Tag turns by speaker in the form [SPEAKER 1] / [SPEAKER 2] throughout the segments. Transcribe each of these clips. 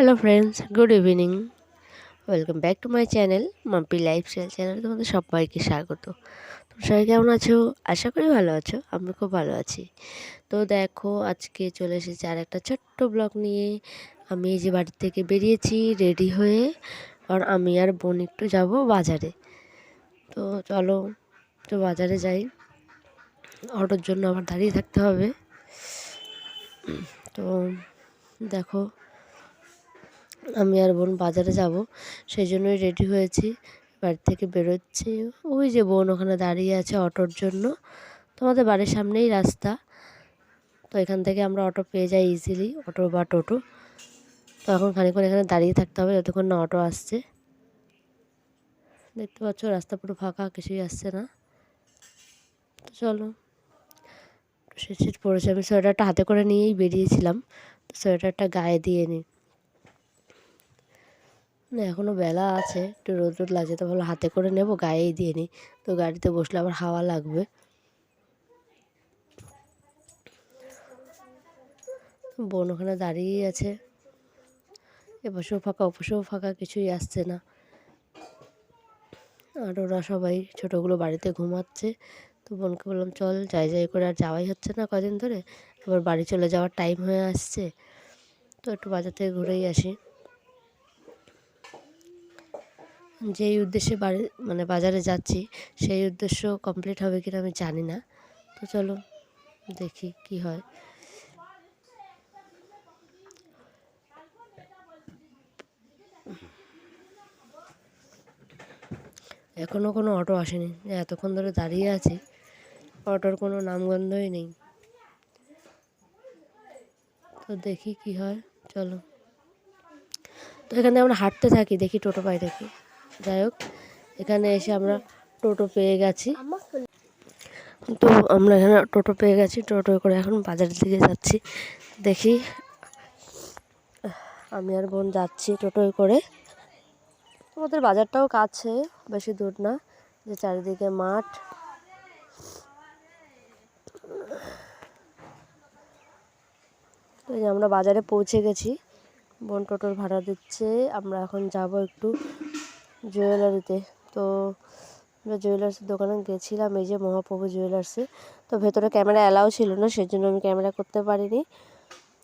[SPEAKER 1] Hello friends good evening welcome back to my channel Mampi lifestyle channel তোমাদের সবাইকে স্বাগত। তোমরা সবাই কেমন আছো? আশা করি ভালো আছো। আমি খুব ভালো আছি। তো দেখো, আজকে চলে এসেছি আর একটা ছোট্ট ব্লগ নিয়ে। আমি এই যে বাড়ি থেকে বেরিয়েছি রেডি হয়ে। কারণ আমি আর বোন একটু যাব বাজারে। তো চলো তো বাজারে যাই। অটোর জন্য আবার দাঁড়িয়ে থাকতে হবে। তো দেখো আমি আর বোন বাজারে যাব সেই জন্যই রেডি হয়েছি। বাড়ি থেকে বেরোচ্ছি। ওই যে বোন ওখানে দাঁড়িয়ে আছে অটোর জন্য। তোমাদের বাড়ির সামনেই রাস্তা। তো এখান থেকে আমরা অটো পেয়ে যাই ইজিলি অটো বা টোটো। তো এখন খানিক্ষণ এখানে দাঁড়িয়ে থাকতে হবে, যতক্ষণ না অটো আসছে। দেখতে পাচ্ছ রাস্তা পুরো ফাঁকা, কিছুই আসছে না। তো চলো। শীত শীত পড়েছে, আমি সোয়েটারটা হাতে করে নিয়েই বেরিয়েছিলাম। সোয়েটারটা গায়ে দিয়ে নিই না এখনও বেলা আছে। একটু রোদ রোদ লাগছে, তো ভালো হাতে করে নেব, গায়েই দিয়ে নিই। তো গাড়িতে বসলে আবার হাওয়া লাগবে। বোন ওখানে দাঁড়িয়েই আছে। এপাশেও ফাঁকা, ওপাশেও ফাঁকা, কিছুই আসছে না। আর ওরা সবাই ছোটোগুলো বাড়িতে ঘুমাচ্ছে। তো বোনকে বললাম, চল, যাই যাই করে আর যাওয়াই হচ্ছে না কদিন ধরে। এবার বাড়ি চলে যাওয়ার টাইম হয়ে আসছে। তো একটু বাজার থেকে ঘুরেই আসি। যেই উদ্দেশ্যে বাড়ি মানে বাজারে যাচ্ছি, সেই উদ্দেশ্য কমপ্লিট হবে কিনা আমি জানি না। তো চলো দেখি কি হয়। এখনও কোনো অটো আসেনি। এতক্ষণ ধরে দাঁড়িয়ে আছি, অটোর কোনো নামগন্ধই নেই। তো দেখি কি হয় চলো তো এখানে আমরা হাঁটতে থাকি, দেখি টোটো পাই দেখি। যাই হোক এখানে এসে আমরা টোটো পেয়ে গেছি। তো আমরা এখানে টোটো পেয়ে গেছি টোটো করে এখন বাজারের দিকে যাচ্ছি। দেখি আমি আর বোন যাচ্ছি টোটোয় করে। তোমাদের বাজারটাও কাছে বেশি দূর না যে চারিদিকে মাঠ। আমরা বাজারে পৌঁছে গেছি। বোন টোটোর ভাড়া দিচ্ছে আমরা এখন যাব একটু জুয়েলারিতে। তো আমরা জুয়েলার্সের দোকানে গেছিলাম, এই যে মহাপ্রভু জুয়েলার্সে। তো ভেতরে ক্যামেরা অ্যালাউ ছিল না, সেজন্য আমি ক্যামেরা করতে পারিনি।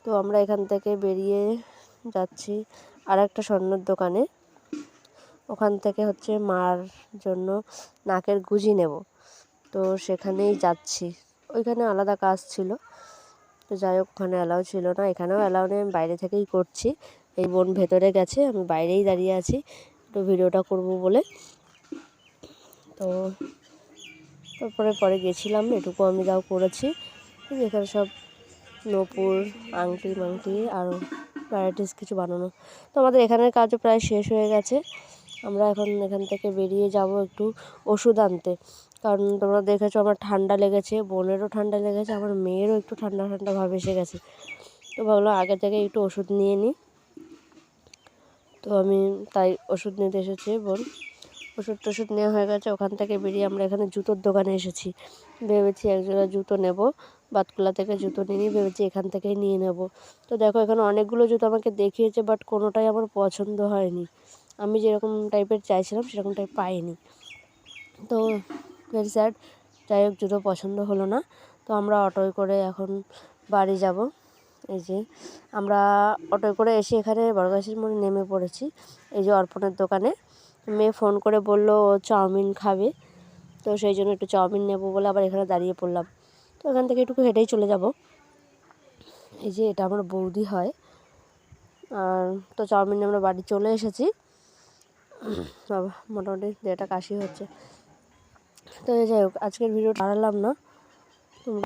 [SPEAKER 1] তো আমরা এখান থেকে বেরিয়ে যাচ্ছি আর একটা স্বর্ণের দোকানে। ওখান থেকে হচ্ছে মার জন্য নাকের গুজি নেব। তো সেখানেই যাচ্ছি। ওইখানে আলাদা কাজ ছিল। তো যাই হোক, ওখানে অ্যালাউ ছিল না। এখানেও অ্যালাউ নেই, আমি বাইরে থেকেই করছি। এই বোন ভেতরে গেছে, আমি বাইরেই দাঁড়িয়ে আছি। ভিডিওটা করব বলে। তো তারপরে পরে গেছিলাম, এটুকু আমি যাও করেছি। এখানে সব নপুর, আংটি মাংটি আরও ভ্যারাইটিস কিছু বানানো। তো আমাদের এখানের কাজও প্রায় শেষ হয়ে গেছে। আমরা এখন এখান থেকে বেরিয়ে যাব একটু ওষুধ আনতে। কারণ তোমরা দেখেছ আমার ঠান্ডা লেগেছে, বোনেরও ঠান্ডা লেগেছে, আমার মেয়েরও একটু ঠান্ডা ঠান্ডা ভাব এসে গেছে। তো ভাবলাম আগে থেকে একটু ওষুধ নিয়ে নিই। তো আমি তাই ওষুধ নিতে এসেছি, বোন। ওষুধ টষুধ নেওয়া হয়ে গেছে, ওখান থেকে বেরিয়ে আমরা এখানে জুতোর দোকানে এসেছি। ভেবেছি একজোড়া জুতো নেব, বাতকুলা থেকে জুতো নিয়ে ভেবেছি এখান থেকেই নিয়ে নেব। তো দেখো, এখানে অনেকগুলো জুতো আমাকে দেখিয়েছে, বাট কোনোটাই আমার পছন্দ হয়নি। আমি যেরকম টাইপের চাইছিলাম, সেরকম টাইপ পাইনি। তো ভেরি স্যাড যাই হোক, জুতো পছন্দ হলো না। তো আমরা অটোয় করে এখন বাড়ি যাব। এই যে আমরা অটোয় করে এসে এখানে বড়গাছির মোড়ে নেমে পড়েছি। এই যে অর্পণের দোকানে। মেয়ে ফোন করে বলল, ও চাউমিন খাবে। তো সেই জন্য একটু চাউমিন নেব বলে আবার এখানে দাঁড়িয়ে পড়লাম। তো এখান থেকে একটু হেঁটেই চলে যাব। এই যে এটা আমার বৌদি হয়। আর তো চাউমিন আমরা বাড়ি চলে এসেছি। মোটামুটি দেড়টা কাশি হচ্ছে। তো যাই হোক, আজকের ভিডিও দাঁড়ালাম না।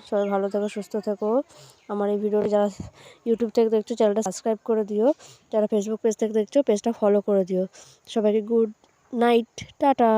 [SPEAKER 1] সবাই ভালো থেকো, সুস্থ থেকো। আমার এই ভিডিওটি যারা ইউটিউব থেকে দেখছ চ্যানেলটা সাবস্ক্রাইব করে দিও। যারা ফেসবুক পেজ থেকে দেখছ পেজটা ফলো করে দিও। সবাইকে গুড নাইট টাটা।